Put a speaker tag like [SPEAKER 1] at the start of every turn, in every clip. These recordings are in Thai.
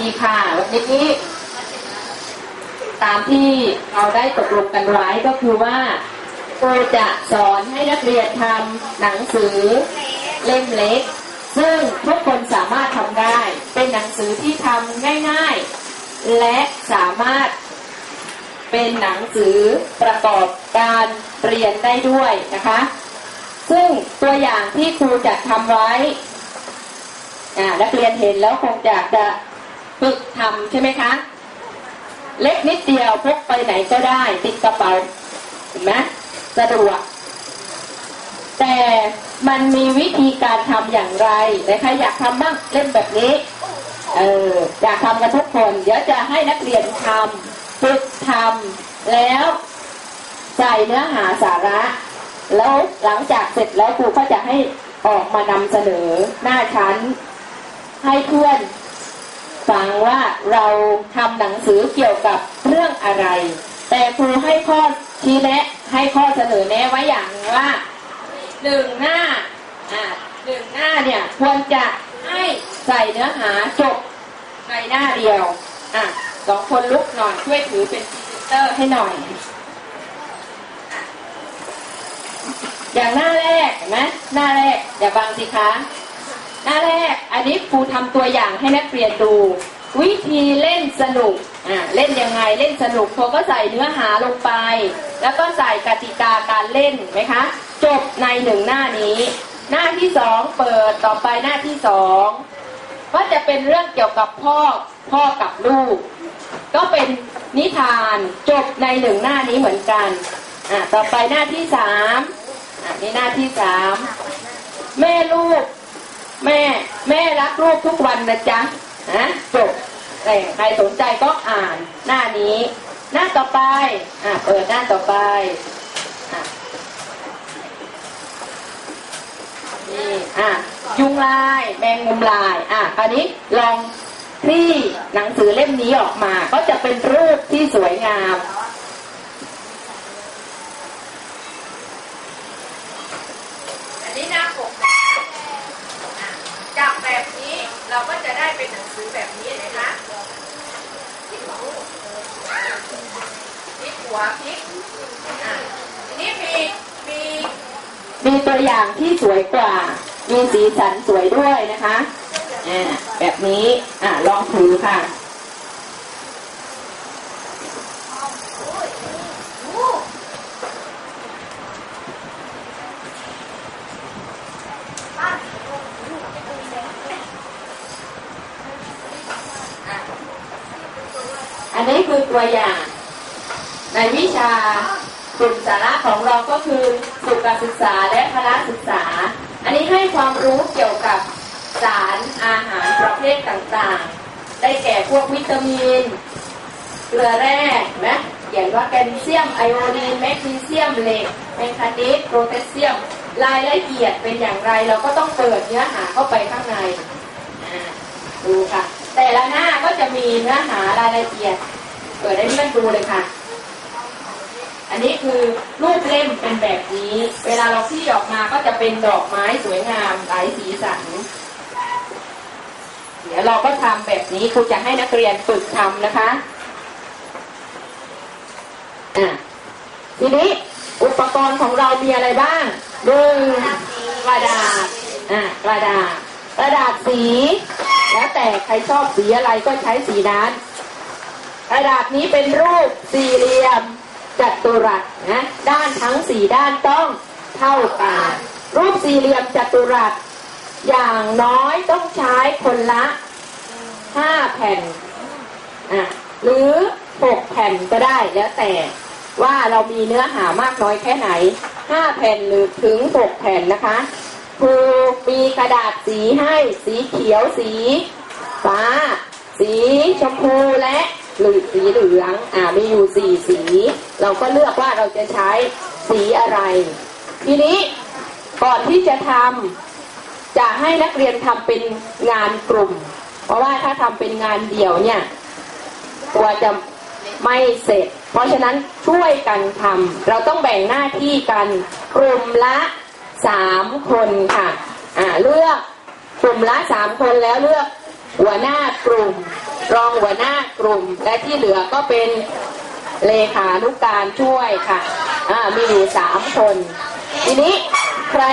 [SPEAKER 1] ดีค่ะ วันนี้ ตามที่เราได้ตกลงกันไว้ก็คือว่าครูจะสอนให้นักเรียนทำหนังสือเล่มเล็ก ซึ่งทุกคนสามารถทำได้ เป็นหนังสือที่ทำง่ายๆ และสามารถเป็นหนังสือประกอบการเรียนได้ด้วยนะคะ ซึ่งตัวอย่างที่ครูจะทำไว้อ่านักเรียนเห็นแล้วคงอยากจะ ฝึกทำใช่ไหมคะ เล็กนิดเดียวพกไปไหนก็ได้ ติดกระเป๋าเห็นไหมสะดวก แต่มันมีวิธีการทำอย่างไรนะคะอยากทำบ้างเล่นแบบนี้เอออยากทำกันทุกคนเดี๋ยวจะให้นักเรียนทำฝึกทำแล้วใส่เนื้อหาสาระ แล้วหลังจากเสร็จแล้วครูก็จะให้ออกมานำเสนอหน้าชั้น ให้เพื่อน ฟังว่าเราทำหนังสือเกี่ยวกับเรื่องอะไร แต่ครูให้ข้อชี้แนะให้ข้อเสนอแนะไว้อย่างว่าหนึ่งหน้าอ่าหนึ่งหน้าเนี่ยควรจะให้ใส่เนื้อหาจบในหน้าเดียวอะสองคนลุกหน่อยช่วยถือเป็นพรีเซนเตอร์ให้หน่อย อย่างหน้าแรกเห็นไหมหน้าแรกอย่าบังสิคะ หน้าแรกอันนี้ครูทำตัวอย่างให้นักเรียนดู วิธีเล่นสนุกอ่าเล่นยังไงเล่นสนุกครูก็ใส่เนื้อหาลงไป แล้วก็ใส่กติกาการเล่นไหมคะ จบในหนึ่งหน้านี้ หน้าที่สองเปิดต่อไปหน้าที่สองก็จะเป็นเรื่องเกี่ยวกับพ่อพ่อกับลูก ก็เป็นนิทานจบในหนึ่งหน้านี้เหมือนกันอ่าต่อไปหน้าที่สามอ่านี่หน้าที่สามแม่ลูก แม่แม่รักลูกทุกวันนะจ๊ะนะจบแต่ใครสนใจก็อ่านหน้านี้ หน้าต่อไปอะเปิดหน้าต่อไปอะนี่อะยุงลายแมงมุมลายอะคราวนี้ลองที่หนังสือเล่มนี้ออกมา ก็จะเป็นรูปที่สวยงาม อันนี้หน้าปก จับแบบนี้เราก็จะได้เป็นหนังสือแบบนี้นะคะพลิกหูพลิก หัวพลิกอะทีนี้มีมีมีตัวอย่างที่สวยกว่า มีสีสันสวยด้วยนะคะอ่าแบบนี้อะลองถือค่ะอันนี้คือตัวอย่าง ในวิชากลุ่มสาระของเราก็คือสุขศึกษาและพละศึกษา อันนี้ให้ความรู้เกี่ยวกับสารอาหารประเภทต่างๆ ได้แก่พวกวิตามิน เกลือแร่นะเขียนว่าแคลเซียมไอโอดีนแมกนีเซียมเหล็กแมงคานีสโพแทสเซียม รายละเอียดเป็นอย่างไรเราก็ต้องเปิดเนื้อหาเข้าไปข้างในดูค่ะ แต่ละหน้าก็จะมีเนื้อหารายละเอียด เปิดให้เพื่อนดูเลยค่ะ อันนี้คือรูปเล่มเป็นแบบนี้ เวลาเราที่ออกมาก็จะเป็นดอกไม้สวยงามหลายสีสัน เดี๋ยวเราก็ทำแบบนี้ครูจะให้นักเรียนฝึกทำนะคะอะทีนี้อุปกรณ์ของเรามีอะไรบ้างหนึ่งกระดาษอะกระดาษ กระดาษสี แล้วแต่ใครชอบสีอะไรก็ใช้สีนั้น กระดาษนี้เป็นรูปสี่เหลี่ยม จัตุรัสนะด้านทั้งสี่ด้านต้องเท่ากันรูปสี่เหลี่ยมจัตุรัส อย่างน้อยต้องใช้คนละห้าแผ่นอะหรือหกแผ่นก็ได้แล้วแต่ว่าเรามีเนื้อหามากน้อยแค่ไหนห้าแผ่นหรือถึงหกแผ่นนะคะครูมีกระดาษสีให้สีเขียวสี ฟ้า สีชมพูและ หรือสีเหลืองอ่ามีอยู่สี่สี เราก็เลือกว่าเราจะใช้สีอะไร ทีนี้ก่อนที่จะทำจะให้นักเรียนทำเป็นงานกลุ่ม เพราะว่าถ้าทำเป็นงานเดี่ยวเนี่ยกลัวจะไม่เสร็จ เพราะฉะนั้นช่วยกันทำเราต้องแบ่งหน้าที่กันกลุ่มละสามคนค่ะอ่าเลือกกลุ่มละสามคนแล้วเลือกหัวหน้ากลุ่ม รองหัวหน้ากลุ่ม และที่เหลือก็เป็นเลขานุกการช่วยค่ะอ่ามีอยู่สามคน ทีนี้ใคร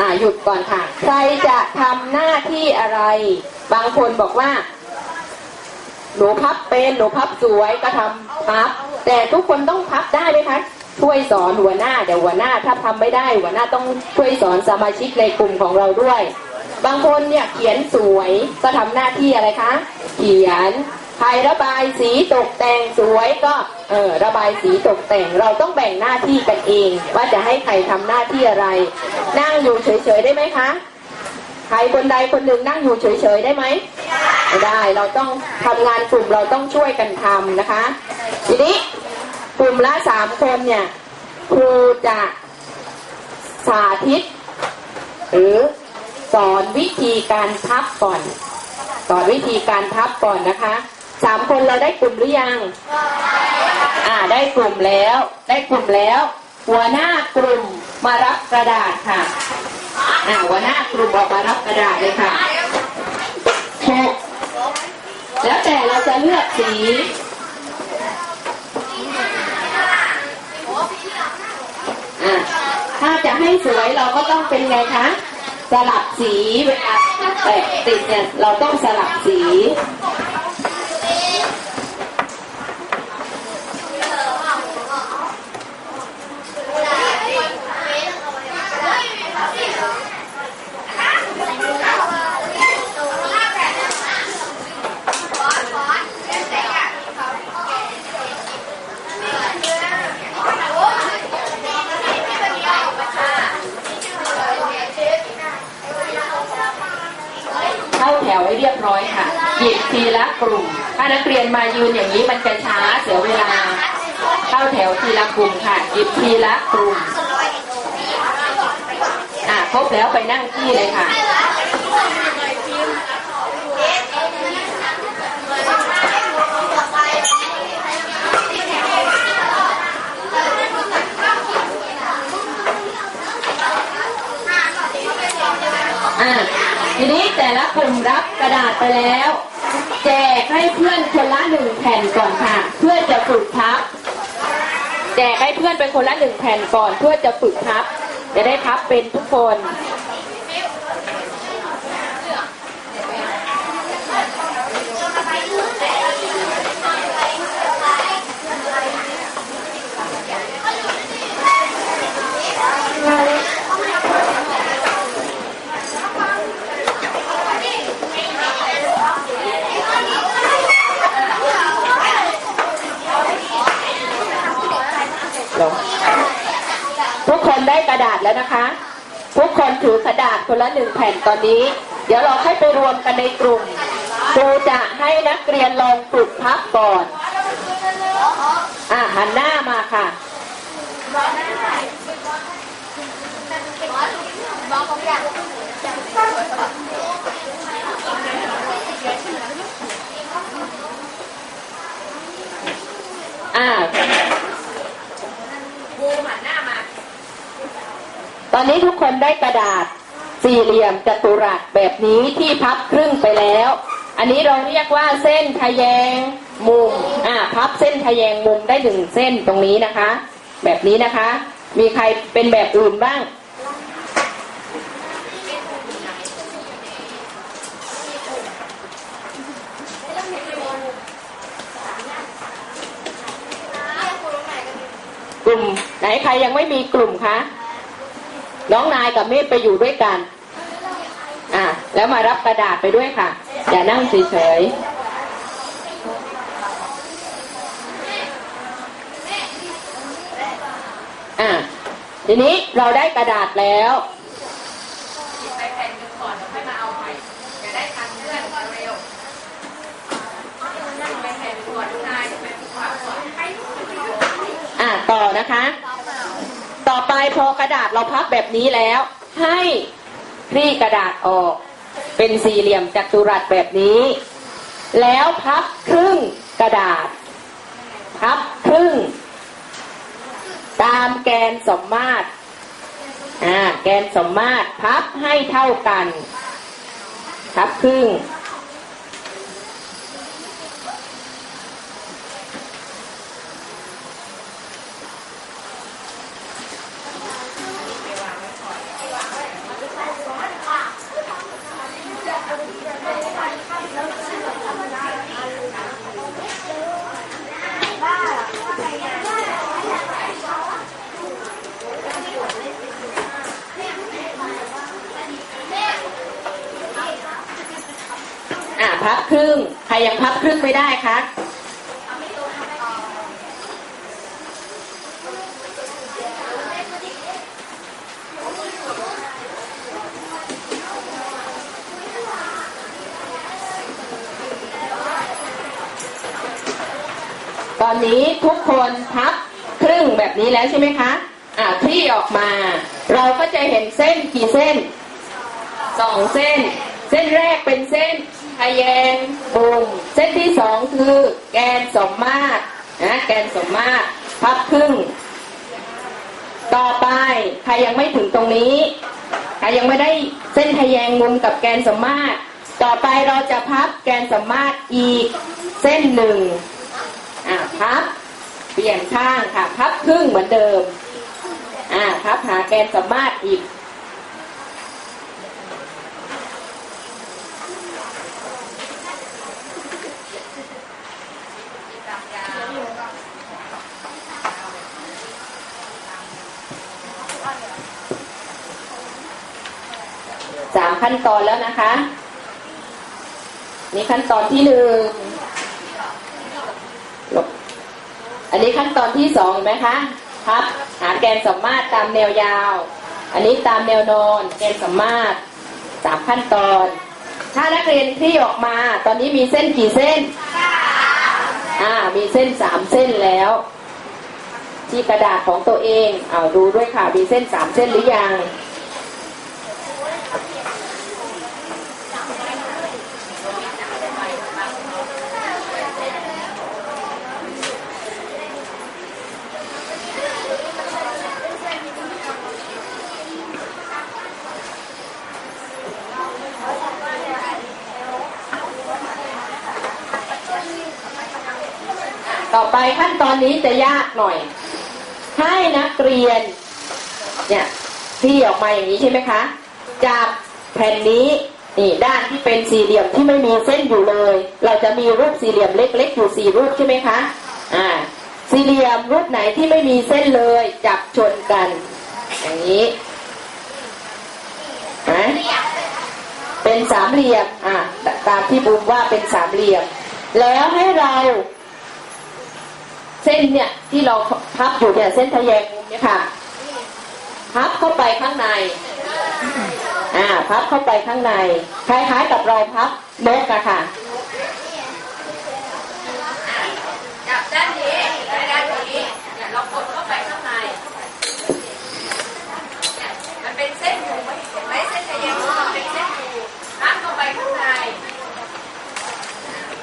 [SPEAKER 1] อ่าหยุดก่อนค่ะ ใครจะทำหน้าที่อะไร บางคนบอกว่า หนูพับเป็นหนูพับสวยก็ทำพับ แต่ทุกคนต้องพับได้ไหมคะช่วยสอนหัวหน้าเดี๋ยวหัวหน้าถ้าทำไม่ได้ หัวหน้าต้องช่วยสอนสมาชิกในกลุ่มของเราด้วย บางคนเนี่ยเขียนสวยก็ทำหน้าที่อะไรคะ เขียนใครระบายสีตกแต่งสวยก็เออระบายสีตกแต่งเราต้องแบ่งหน้าที่กันเอง ว่าจะให้ใครทำหน้าที่อะไร นั่งอยู่เฉยๆได้ไหมคะใครคนใดคนหนึ่งนั่งอยู่เฉยๆได้ไหมไม่ได้เราต้องทำงานกลุ่มเราต้องช่วยกันทำนะคะ ทีนี้กลุ่มละสามคนเนี่ยครูจะสาธิต หรือ สอนวิธีการพับก่อน สอนวิธีการพับก่อนนะคะสามคนเราได้กลุ่มหรือยัง อ่าได้กลุ่มแล้ว ได้กลุ่มแล้ว หัวหน้ากลุ่มมารับกระดาษค่ะ อ่าหัวหน้ากลุ่มออกมารับกระดาษเลยค่ะหกแล้วแต่เราจะเลือกสีอะถ้าจะให้สวยเราก็ต้องเป็นไงคะ สลับสีเวลาแตะติดเนี่ยเราต้องสลับสี เข้าแถวให้เรียบร้อยค่ะ หยิบทีละกลุ่ม ถ้านักเรียน มายืนอย่างนี้มันจะช้าเสียเวลา เข้าแถวทีละกลุ่มค่ะหยิบทีละกลุ่มอะครบแล้วไปนั่งที่เลยค่ะอะทีนี้แต่ละกลุ่มรับกระดาษไปแล้ว กให้เพื่อนคนละหนึ่งแผ่นก่อนค่ะ เพื่อจะฝึกพับ แจกให้เพื่อนเป็นคนละหนึ่งแผ่นก่อน เพื่อจะฝึกพับ จะได้พับเป็นทุกคน ทุกคนได้กระดาษแล้วนะคะ ทุกคนถือกระดาษ คนละหนึ่งแผ่นตอนนี้ เดี๋ยวเราให้ไปรวมกันในกลุ่มครูจะให้นักเรียนลองฝึกพับก่อน อะหันหน้ามาค่ะ อ่าตอนนี้ทุกคนได้กระดาษ สี่เหลี่ยมจัตุรัสแบบนี้ที่พับครึ่งไปแล้ว อันนี้เราเรียกว่าเส้นทะแยงมุมอ่าพับเส้นทะแยงมุมได้หนึ่งเส้นตรงนี้นะคะ แบบนี้นะคะ มีใครเป็นแบบอื่นบ้างกลุ่มไหนใครยังไม่มีกลุ่มคะ น้องนายกับเมฆไปอยู่ด้วยกัน อะ แล้วมารับกระดาษไปด้วยค่ะ อย่านั่งเฉยๆอะทีนี้เราได้กระดาษแล้วอะต่อนะคะต่อไป พอกระดาษเราพับแบบนี้แล้ว ให้คลี่กระดาษออก เป็นสี่เหลี่ยมจัตุรัสแบบนี้ แล้วพับครึ่งกระดาษ พับครึ่ง ตามแกนสมมาตรอ่าแกนสมมาตรพับให้เท่ากัน พับครึ่ง พับครึ่ง ใครยังพับครึ่ง ไม่ได้คะตอนนี้ทุกคนพับครึ่งแบบนี้แล้วใช่ไหมคะ อ่าคลี่ออกมา เราก็จะเห็นเส้นกี่เส้นสองเส้น เส้นแรกเป็นเส้นทะแยงบุง เส้นที่สองคือแกนสมมาตรนะแกนสมมาตรพับครึ่ง ต่อไปใครยังไม่ถึงตรงนี้ใครยังไม่ได้เส้นทะแยงมุมกับแกนสมมาตรต่อไปเราจะพับแกนสมมาตรอีกเส้นหนึ่งอ่าพับเปลี่ยนข้างค่ะ พับครึ่งเหมือนเดิมอ่าพับหาแกนสมมาตรอีก สามขั้นตอนแล้วนะคะนี่ขั้นตอนที่หนึ่งหลบอันนี้ขั้นตอนที่สองเห็นไหมคะพับหาแกนสมมาตรตามแนวยาว อันนี้ตามแนวนอนแกนสมมาตรสามขั้นตอน ถ้านักเรียนคลี่ออกมา ตอนนี้มีเส้นกี่เส้นอ่ามีเส้นสามเส้นแล้ว ที่กระดาษของตัวเองเอาดูด้วยค่ะมีเส้นสามเส้นหรือยัง ไปขั้นตอนนี้จะยากหน่อย ให้นักเรียน เนี่ยที่ออกมาอย่างนี้ใช่ไหมคะจับแผ่นนี้นี่ด้านที่เป็นสี่เหลี่ยมที่ไม่มีเส้นอยู่เลย เราจะมีรูปสี่เหลี่ยมเล็กๆอยู่สี่รูปใช่ไหมคะอ่าสี่เหลี่ยมรูปไหนที่ไม่มีเส้นเลย จับชนกัน อย่างนี้นะเป็นสามเหลี่ยมอ่าตามที่บูมว่าเป็นสามเหลี่ยม แล้วให้เรา เส้นเนี่ยที่เราพับอยู่เนี่ยเส้นทะแยงมุมเนี่ยค่ะ พับเข้าไปข้างใน อ่า พับเข้าไปข้างใน คล้ายๆกับเราพับนกอะค่ะ จับด้านนี้และด้านนี้เนี่ยเรากดเข้าไปข้างใน มันเป็นเส้นอยู่ไหมเห็นไหมเส้นทะแยงมุมมันเป็นเส้นอยู่พับเข้าไปข้างใน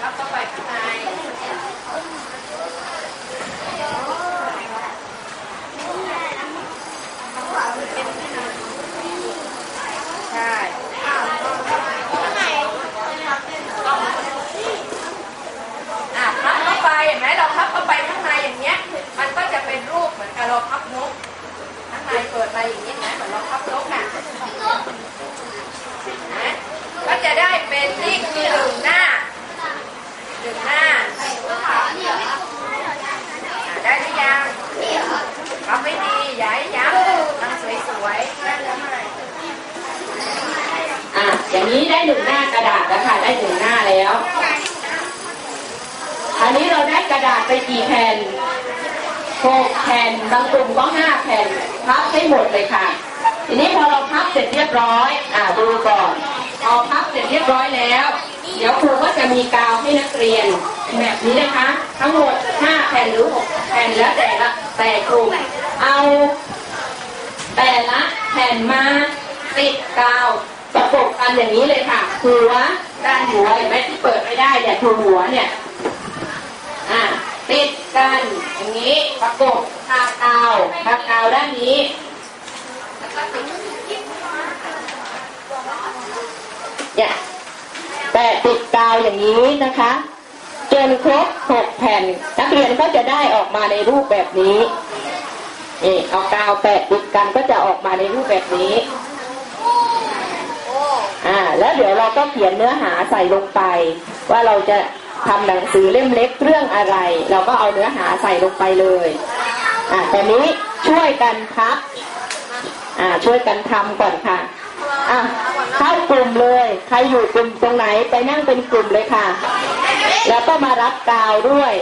[SPEAKER 1] พับเข้าไปข้างใน ใช่อะพับเข้าไปเห็นไหมเราพับเข้าไปข้างในอย่างเงี้ย มันก็จะเป็นรูปเหมือนกับเราพับนก ข้างในเปิดมาอย่างนี้นะเหมือนเราพับนกอะนะก็จะได้เป็นนี่คือหนึ่งหน้าหนึ่งหน้าอะได้หรือยังพับไม่ดีอย่าให้ย้ำทำสวยๆ อะ อย่างนี้ได้หนึ่งหน้ากระดาษแล้วค่ะ ได้หนึ่งหน้าแล้ว อันนี้เราได้กระดาษไปกี่แผ่นหกแผ่น บางกลุ่มก็ห้าแผ่นพับให้หมดเลยค่ะ ทีนี้พอเราพับเสร็จเรียบร้อย อะดูก่อนพอพับเสร็จเรียบร้อยแล้ว เดี๋ยวครูก็จะมีกาวให้นักเรียนแบบนี้นะคะ ทั้งหมดห้าแผ่นหรือหกแผ่นแล้วแต่ละแต่กลุ่มเอาแต่ละแผ่นมาติดกาวประกบกันอย่างนี้เลยค่ะหัวด้านหัวเห็นไหมที่เปิดไม่ได้เนี่ยคือหัวเนี่ยอ่าติดกันอย่างนี้ประกบ ทาเกาวทากาวด้านนี้เนี่ยแปะติดกาวอย่างนี้นะคะ จนครบหกแผ่น นักเรียนก็จะได้ออกมาในรูปแบบนี้นี่เอากาวแปะติดกันก็จะออกมาในรูปแบบนี้อ่าแล้วเดี๋ยวเราก็เขียนเนื้อหาใส่ลงไป ว่าเราจะทำหนังสือเล่มเล็กเรื่องอะไร เราก็เอาเนื้อหาใส่ลงไปเลย อ่าตอนนี้ช่วยกันพับอ่าช่วยกันทำก่อนค่ะอะเข้ากลุ่มเลย ใครอยู่กลุ่มตรงไหนไปนั่งเป็นกลุ่มเลยค่ะ แล้วก็มารับกาวด้วย